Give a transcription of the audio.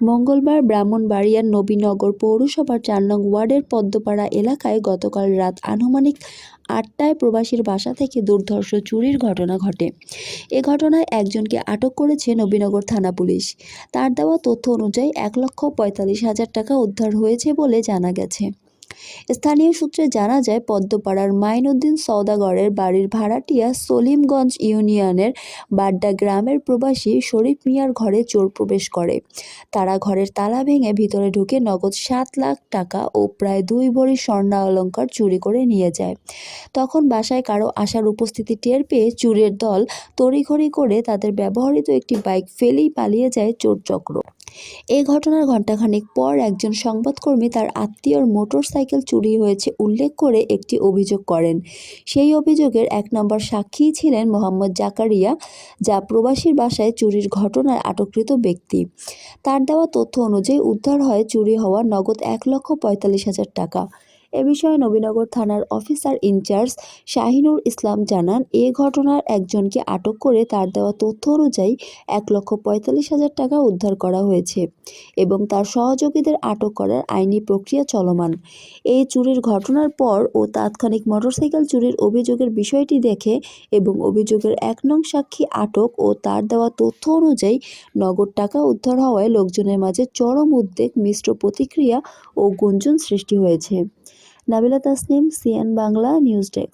মঙ্গলবার ব্রাহ্মণবাড়িয়ার নবীনগর পৌরসভার চার নং ওয়ার্ডের পদ্মপাড়া এলাকায় গতকাল রাত আনুমানিক আটটায় প্রবাসীর বাসা থেকে দুর্ধর্ষ চুরির ঘটনা ঘটে। এ ঘটনায় একজনকে আটক করেছে নবীনগর থানা পুলিশ। তার দেওয়া তথ্য অনুযায়ী এক লক্ষ পঁয়তাল্লিশ হাজার টাকা উদ্ধার হয়েছে বলে জানা গেছে। স্থানীয় সূত্রে জানা যায়, পদ্মপাড়ার মাইনুদ্দিন সওদাগরের বাড়ির ভাড়াটিয়া সলিমগঞ্জ ইউনিয়নের বাড্ডা গ্রামের প্রবাসী শরীফ মিয়ার ঘরে চোর প্রবেশ করে। তারা ঘরের তালা ভেঙে ভিতরে ঢুকে নগদ সাত লাখ টাকা ও প্রায় দুই ভরি স্বর্ণ অলংকার চুরি করে নিয়ে যায়। তখন বাসায় কারও আসার উপস্থিতি টের পেয়ে চুরের দল তড়িঘড়ি করে তাদের ব্যবহৃত একটি বাইক ফেলেই পালিয়ে যায় চোর চক্র এ ঘটনার ঘণ্টাখানেক পর একজন সংবাদকর্মী তার আত্মীয়র মোটরসাইকেল চুরি হয়েছে উল্লেখ করে একটি অভিযোগ করেন। সেই অভিযোগের এক নম্বর সাক্ষী ছিলেন মোহাম্মদ জাকারিয়া, যা প্রবাসীর বাসায় চুরির ঘটনায় আটককৃত ব্যক্তি। তার দেওয়া তথ্য অনুযায়ী উদ্ধার হয় চুরি হওয়া নগদ এক লক্ষ পঁয়তাল্লিশ হাজার টাকা। এ বিষয়ে নবীনগর থানার অফিসার ইনচার্জ শাহিনুর ইসলাম জানান, এ ঘটনার একজনকে আটক করে তার দেওয়া তথ্য অনুযায়ী এক লক্ষ পঁয়তাল্লিশ হাজার টাকা উদ্ধার করা হয়েছে এবং তার সহযোগীদের আটক করার আইনি প্রক্রিয়া চলমান। এই চুরির ঘটনার পর ও তাৎক্ষণিক মোটরসাইকেল চুরির অভিযোগের বিষয়টি দেখে এবং অভিযোগের এক নং সাক্ষী আটক ও তার দেওয়া তথ্য অনুযায়ী নগদ টাকা উদ্ধার হওয়ায় লোকজনের মাঝে চরম উদ্বেগ, মিশ্র প্রতিক্রিয়া ও গুঞ্জন সৃষ্টি হয়েছে। Nabila Tasnim CN Bangla news desk.